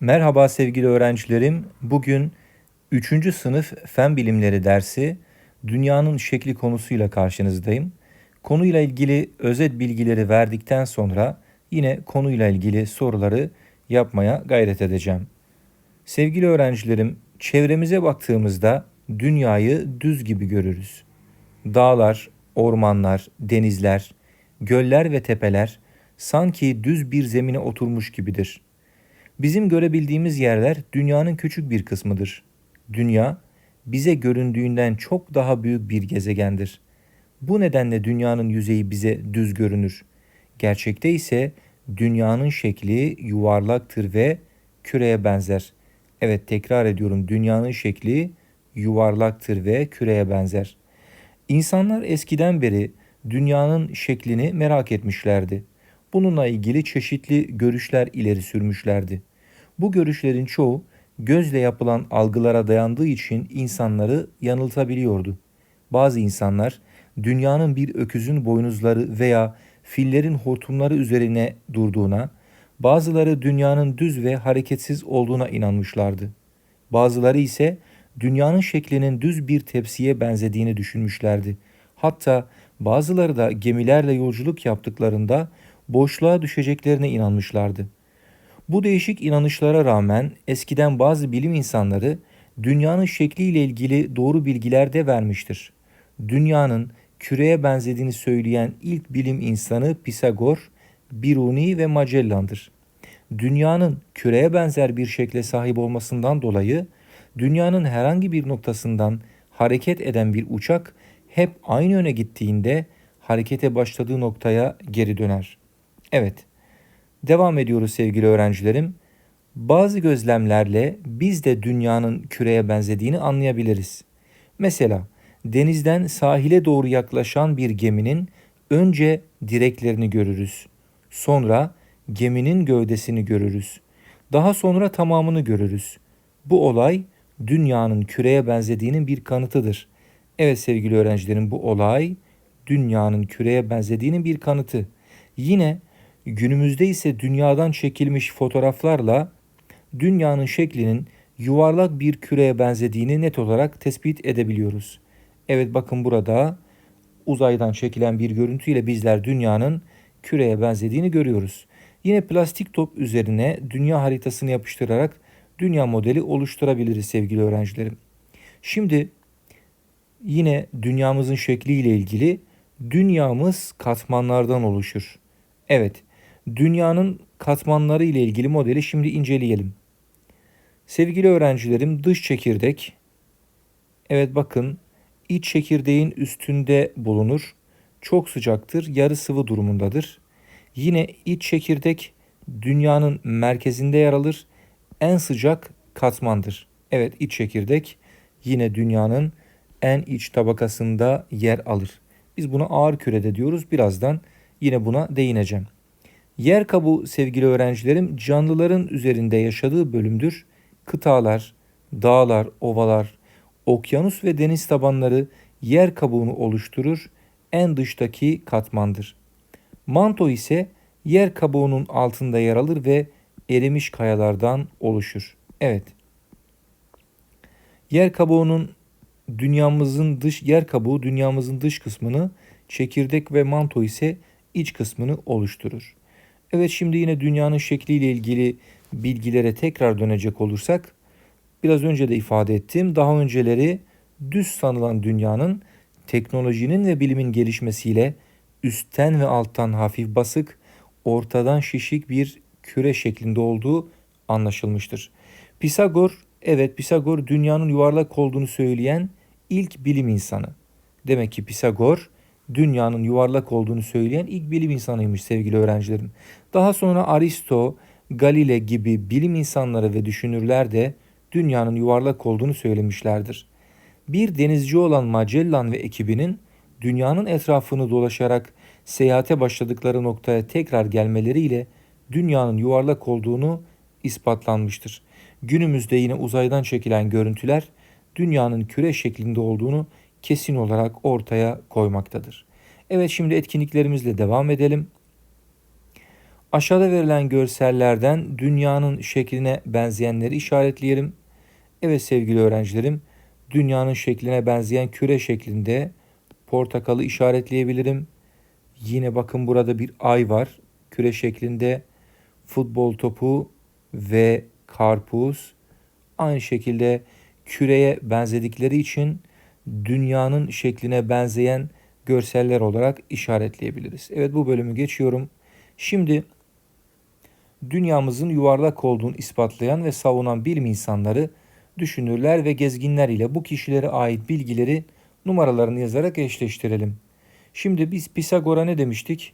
Merhaba sevgili öğrencilerim. Bugün 3. sınıf Fen Bilimleri dersi Dünyanın şekli konusuyla karşınızdayım. Konuyla ilgili özet bilgileri verdikten sonra yine konuyla ilgili soruları yapmaya gayret edeceğim. Sevgili öğrencilerim, çevremize baktığımızda dünyayı düz gibi görürüz. Dağlar, ormanlar, denizler, göller ve tepeler sanki düz bir zemine oturmuş gibidir.'' Bizim görebildiğimiz yerler dünyanın küçük bir kısmıdır. Dünya bize göründüğünden çok daha büyük bir gezegendir. Bu nedenle dünyanın yüzeyi bize düz görünür. Gerçekte ise dünyanın şekli yuvarlaktır ve küreye benzer. Evet tekrar ediyorum dünyanın şekli yuvarlaktır ve küreye benzer. İnsanlar eskiden beri dünyanın şeklini merak etmişlerdi. Bununla ilgili çeşitli görüşler ileri sürmüşlerdi. Bu görüşlerin çoğu gözle yapılan algılara dayandığı için insanları yanıltabiliyordu. Bazı insanlar dünyanın bir öküzün boynuzları veya fillerin hortumları üzerine durduğuna, bazıları dünyanın düz ve hareketsiz olduğuna inanmışlardı. Bazıları ise dünyanın şeklinin düz bir tepsiye benzediğini düşünmüşlerdi. Hatta bazıları da gemilerle yolculuk yaptıklarında boşluğa düşeceklerine inanmışlardı. Bu değişik inanışlara rağmen eskiden bazı bilim insanları dünyanın şekliyle ilgili doğru bilgiler de vermiştir. Dünyanın küreye benzediğini söyleyen ilk bilim insanı Pisagor, Biruni ve Magellan'dır. Dünyanın küreye benzer bir şekle sahip olmasından dolayı dünyanın herhangi bir noktasından hareket eden bir uçak hep aynı yöne gittiğinde harekete başladığı noktaya geri döner. Evet, Devam ediyoruz sevgili öğrencilerim. Bazı gözlemlerle biz de dünyanın küreye benzediğini anlayabiliriz. Mesela denizden sahile doğru yaklaşan bir geminin önce direklerini görürüz. Sonra geminin gövdesini görürüz. Daha sonra tamamını görürüz. Bu olay dünyanın küreye benzediğinin bir kanıtıdır. Evet sevgili öğrencilerim bu olay dünyanın küreye benzediğinin bir kanıtı. Yine Günümüzde ise dünyadan çekilmiş fotoğraflarla dünyanın şeklinin yuvarlak bir küreye benzediğini net olarak tespit edebiliyoruz. Evet bakın burada uzaydan çekilen bir görüntüyle bizler dünyanın küreye benzediğini görüyoruz. Yine plastik top üzerine dünya haritasını yapıştırarak dünya modeli oluşturabiliriz sevgili öğrencilerim. Şimdi yine dünyamızın şekliyle ilgili dünyamız katmanlardan oluşur. Evet, dünyanın katmanları ile ilgili modeli şimdi inceleyelim. Sevgili öğrencilerim dış çekirdek evet bakın iç çekirdeğin üstünde bulunur. Çok sıcaktır, yarı sıvı durumundadır. Yine iç çekirdek dünyanın merkezinde yer alır. En sıcak katmandır. Evet iç çekirdek yine dünyanın en iç tabakasında yer alır. Biz buna ağır kürede diyoruz. Birazdan yine buna değineceğim. Yer kabuğu sevgili öğrencilerim canlıların üzerinde yaşadığı bölümdür. Kıtalar, dağlar, ovalar, okyanus ve deniz tabanları yer kabuğunu oluşturur. En dıştaki katmandır. Manto ise yer kabuğunun altında yer alır ve erimiş kayalardan oluşur. Evet. Yer kabuğunun dünyamızın dış yer kabuğu dünyamızın dış kısmını, çekirdek ve manto ise iç kısmını oluşturur. Evet şimdi yine dünyanın şekliyle ilgili bilgilere tekrar dönecek olursak biraz önce de ifade ettim. Daha önceleri düz sanılan dünyanın teknolojinin ve bilimin gelişmesiyle üstten ve alttan hafif basık, ortadan şişik bir küre şeklinde olduğu anlaşılmıştır. Pisagor, evet Pisagor dünyanın yuvarlak olduğunu söyleyen ilk bilim insanı. Demek ki Pisagor dünyanın yuvarlak olduğunu söyleyen ilk bilim insanıymış sevgili öğrencilerim. Daha sonra Aristo, Galile gibi bilim insanları ve düşünürler de dünyanın yuvarlak olduğunu söylemişlerdir. Bir denizci olan Magellan ve ekibinin dünyanın etrafını dolaşarak seyahate başladıkları noktaya tekrar gelmeleriyle dünyanın yuvarlak olduğunu ispatlanmıştır. Günümüzde yine uzaydan çekilen görüntüler dünyanın küre şeklinde olduğunu kesin olarak ortaya koymaktadır. Evet şimdi etkinliklerimizle devam edelim. Aşağıda verilen görsellerden dünyanın şekline benzeyenleri işaretleyelim. Evet sevgili öğrencilerim, dünyanın şekline benzeyen küre şeklinde portakalı işaretleyebilirim. Yine bakın burada bir ay var. Küre şeklinde futbol topu ve karpuz aynı şekilde küreye benzedikleri için dünyanın şekline benzeyen görseller olarak işaretleyebiliriz. Evet bu bölümü geçiyorum. Şimdi dünyamızın yuvarlak olduğunu ispatlayan ve savunan bilim insanları, düşünürler ve gezginler ile bu kişilere ait bilgileri numaralarını yazarak eşleştirelim. Şimdi biz Pisagor'a ne demiştik?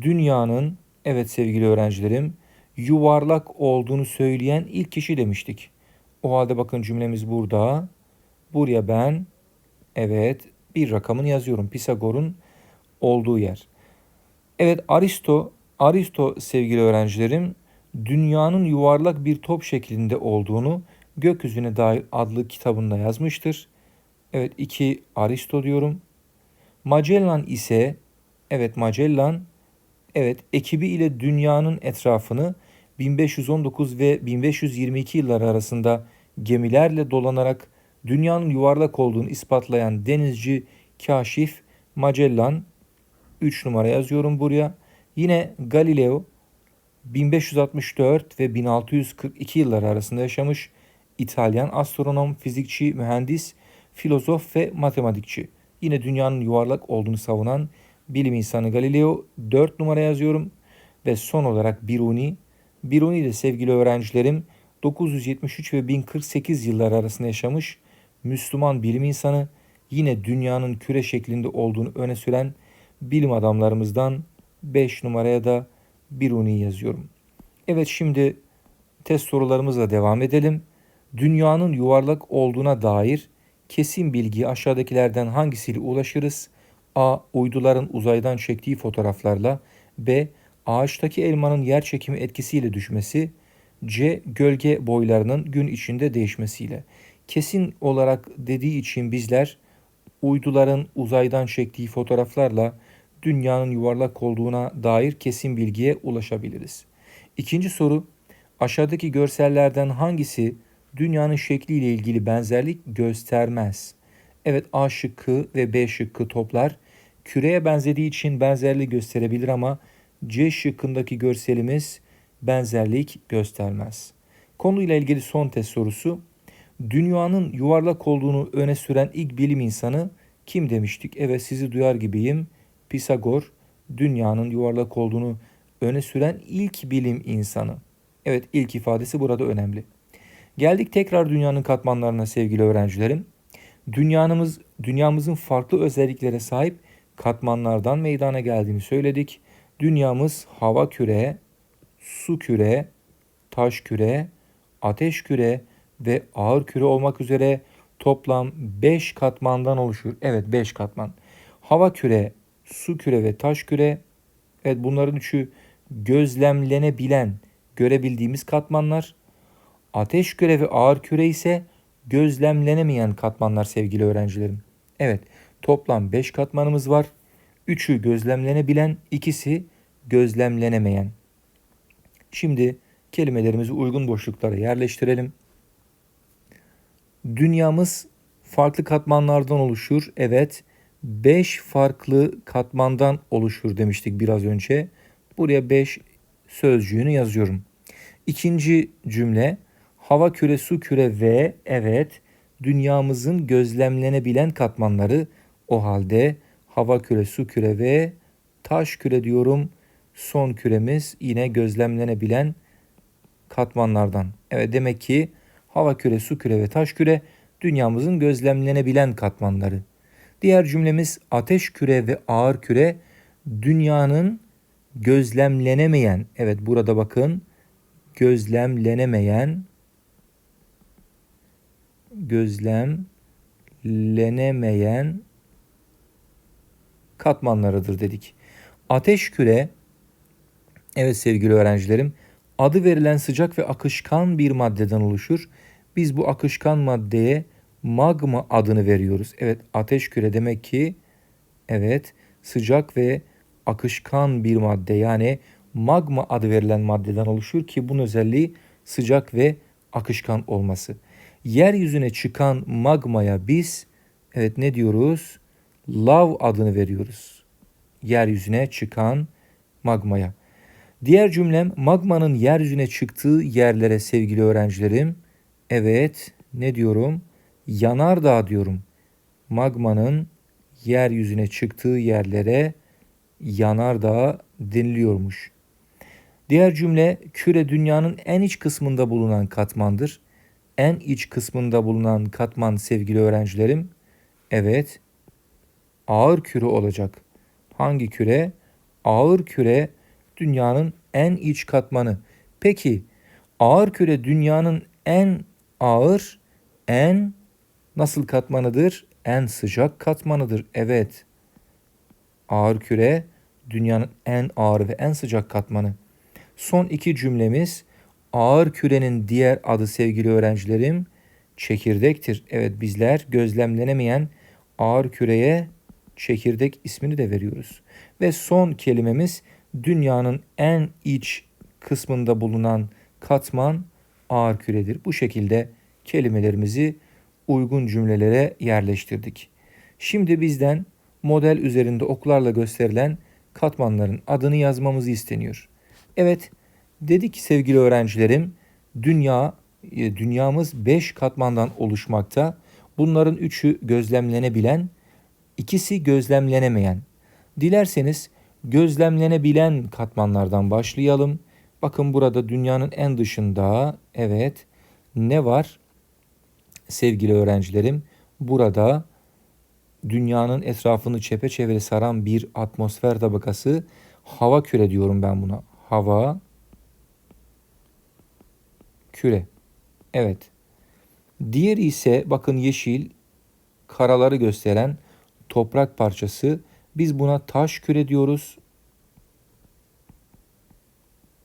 Dünyanın, evet sevgili öğrencilerim, yuvarlak olduğunu söyleyen ilk kişi demiştik. O halde bakın cümlemiz burada. Buraya ben, evet bir rakamını yazıyorum. Pisagor'un olduğu yer. Evet Aristo, Aristo sevgili öğrencilerim, dünyanın yuvarlak bir top şeklinde olduğunu Gökyüzüne dair adlı kitabında yazmıştır. Evet iki Aristo diyorum. Magellan ise evet Magellan evet ekibi ile dünyanın etrafını 1519 ve 1522 yılları arasında gemilerle dolanarak dünyanın yuvarlak olduğunu ispatlayan denizci kaşif Magellan 3 numara yazıyorum buraya. Yine Galileo 1564 ve 1642 yılları arasında yaşamış İtalyan astronom, fizikçi, mühendis, filozof ve matematikçi. Yine dünyanın yuvarlak olduğunu savunan bilim insanı Galileo 4 numara yazıyorum. Ve son olarak Biruni. Biruni de sevgili öğrencilerim 973 ve 1048 yıllar arasında yaşamış Müslüman bilim insanı yine dünyanın küre şeklinde olduğunu öne süren bilim adamlarımızdan 5 numaraya da Biruni yazıyorum. Evet şimdi test sorularımızla devam edelim. Dünyanın yuvarlak olduğuna dair kesin bilgi aşağıdakilerden hangisiyle ulaşırız? A. Uyduların uzaydan çektiği fotoğraflarla. B. Ağaçtaki elmanın yer çekimi etkisiyle düşmesi. C. Gölge boylarının gün içinde değişmesiyle. Kesin olarak dediği için bizler uyduların uzaydan çektiği fotoğraflarla dünyanın yuvarlak olduğuna dair kesin bilgiye ulaşabiliriz. İkinci soru aşağıdaki görsellerden hangisi dünyanın şekliyle ilgili benzerlik göstermez? Evet A şıkkı ve B şıkkı toplar küreye benzediği için benzerlik gösterebilir ama C şıkkındaki görselimiz benzerlik göstermez. Konuyla ilgili son test sorusu. Dünyanın yuvarlak olduğunu öne süren ilk bilim insanı kim demiştik? Evet sizi duyar gibiyim. Pisagor dünyanın yuvarlak olduğunu öne süren ilk bilim insanı. Evet ilk ifadesi burada önemli. Geldik tekrar dünyanın katmanlarına sevgili öğrencilerim. Dünyamız, dünyamızın farklı özelliklere sahip katmanlardan meydana geldiğini söyledik. Dünyamız hava küre, su küre, taş küre, ateş küre ve ağır küre olmak üzere toplam 5 katmandan oluşur. Evet 5 katman. Hava küre, su küre ve taş küre. Evet bunların üçü gözlemlenebilen, görebildiğimiz katmanlar. Ateş küre ve ağır küre ise gözlemlenemeyen katmanlar sevgili öğrencilerim. Evet toplam 5 katmanımız var. Üçü gözlemlenebilen, ikisi gözlemlenemeyen. Şimdi kelimelerimizi uygun boşluklara yerleştirelim. Dünyamız farklı katmanlardan oluşur. Evet, 5 farklı katmandan oluşur demiştik biraz önce. Buraya 5 sözcüğünü yazıyorum. İkinci cümle hava küre, su küre ve evet dünyamızın gözlemlenebilen katmanları o halde hava küre, su küre ve taş küre diyorum. Son küremiz yine gözlemlenebilen katmanlardan. Evet demek ki hava küre, su küre ve taş küre dünyamızın gözlemlenebilen katmanları. Diğer cümlemiz ateş küre ve ağır küre dünyanın gözlemlenemeyen, evet burada bakın gözlemlenemeyen gözlemlenemeyen katmanlarıdır dedik. Ateş küre evet sevgili öğrencilerim adı verilen sıcak ve akışkan bir maddeden oluşur. Biz bu akışkan maddeye magma adını veriyoruz. Evet ateş küre demek ki evet sıcak ve akışkan bir madde yani magma adı verilen maddeden oluşur ki bunun özelliği sıcak ve akışkan olması. Yeryüzüne çıkan magmaya biz evet ne diyoruz? Lav adını veriyoruz. Yeryüzüne çıkan magmaya. Diğer cümlem magmanın yeryüzüne çıktığı yerlere sevgili öğrencilerim. Evet ne diyorum? Yanardağ diyorum. Magmanın yeryüzüne çıktığı yerlere yanardağ deniliyormuş. Diğer cümle küre dünyanın en iç kısmında bulunan katmandır. En iç kısmında bulunan katman sevgili öğrencilerim. Evet ağır küre olacak. Hangi küre? Ağır küre dünyanın en iç katmanı. Peki ağır küre dünyanın en ağır, en nasıl katmanıdır? En sıcak katmanıdır. Evet. Ağır küre dünyanın en ağır ve en sıcak katmanı. Son iki cümlemiz ağır kürenin diğer adı sevgili öğrencilerim çekirdektir. Evet bizler gözlemlenemeyen ağır küreye çekirdek ismini de veriyoruz. Ve son kelimemiz dünyanın en iç kısmında bulunan katman ağır küredir. Bu şekilde kelimelerimizi uygun cümlelere yerleştirdik. Şimdi bizden model üzerinde oklarla gösterilen katmanların adını yazmamızı isteniyor. Evet, dedik sevgili öğrencilerim, dünya e, dünyamız 5 katmandan oluşmakta. Bunların üçü gözlemlenebilen, ikisi gözlemlenemeyen. Dilerseniz gözlemlenebilen katmanlardan başlayalım. Bakın burada dünyanın en dışında evet ne var? Sevgili öğrencilerim burada dünyanın etrafını çepeçevre saran bir atmosfer tabakası hava küre diyorum ben buna. Hava küre. Evet. Diğeri ise bakın yeşil karaları gösteren toprak parçası. Biz buna taş küre diyoruz.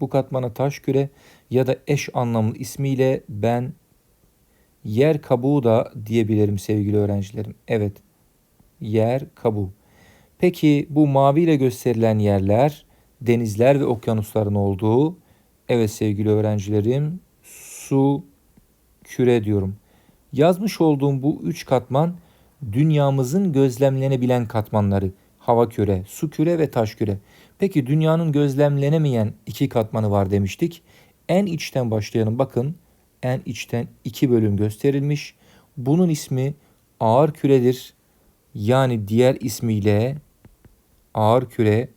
Bu katmana taş küre ya da eş anlamlı ismiyle ben yer kabuğu da diyebilirim sevgili öğrencilerim. Evet. Yer kabuğu. Peki bu maviyle gösterilen yerler denizler ve okyanusların olduğu. Evet sevgili öğrencilerim su küre diyorum. Yazmış olduğum bu üç katman dünyamızın gözlemlenebilen katmanları. Hava küre, su küre ve taş küre. Peki dünyanın gözlemlenemeyen iki katmanı var demiştik. En içten başlayalım. Bakın en içten iki bölüm gösterilmiş. Bunun ismi ağır küredir. Yani diğer ismiyle ağır küre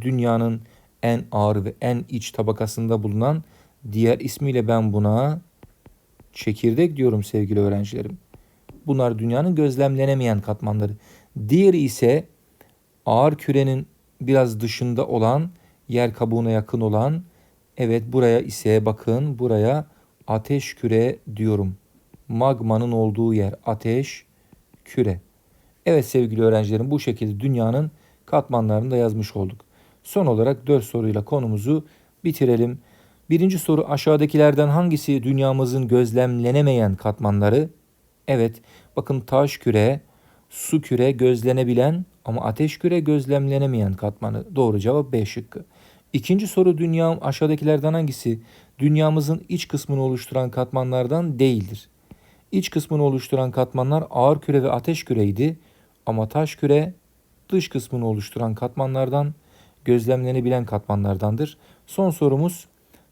dünyanın en ağır ve en iç tabakasında bulunan diğer ismiyle ben buna çekirdek diyorum sevgili öğrencilerim. Bunlar dünyanın gözlemlenemeyen katmanları. Diğeri ise ağır kürenin biraz dışında olan, yer kabuğuna yakın olan, evet buraya ise bakın buraya ateş küre diyorum. Magmanın olduğu yer ateş küre. Evet sevgili öğrencilerim bu şekilde dünyanın katmanlarını da yazmış olduk. Son olarak dört soruyla konumuzu bitirelim. Birinci soru aşağıdakilerden hangisi dünyamızın gözlemlenemeyen katmanları? Evet bakın taş küre, su küre gözlenebilen ama ateş küre gözlemlenemeyen katmanı. Doğru cevap B şıkkı. İkinci soru dünya aşağıdakilerden hangisi dünyamızın iç kısmını oluşturan katmanlardan değildir? İç kısmını oluşturan katmanlar ağır küre ve ateş küreydi ama taş küre dış kısmını oluşturan katmanlardan gözlemlenebilen katmanlardandır. Son sorumuz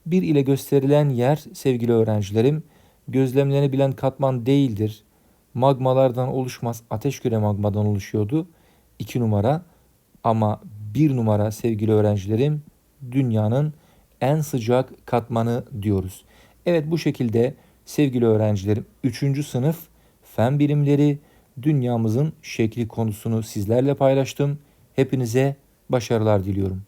bir ile gösterilen yer sevgili öğrencilerim gözlemlenebilen katman değildir. Magmalardan oluşmaz. Ateş küre magmadan oluşuyordu. 2 numara ama bir numara sevgili öğrencilerim dünyanın en sıcak katmanı diyoruz. Evet bu şekilde sevgili öğrencilerim 3. sınıf fen bilimleri dünyamızın şekli konusunu sizlerle paylaştım. Hepinize başarılar diliyorum.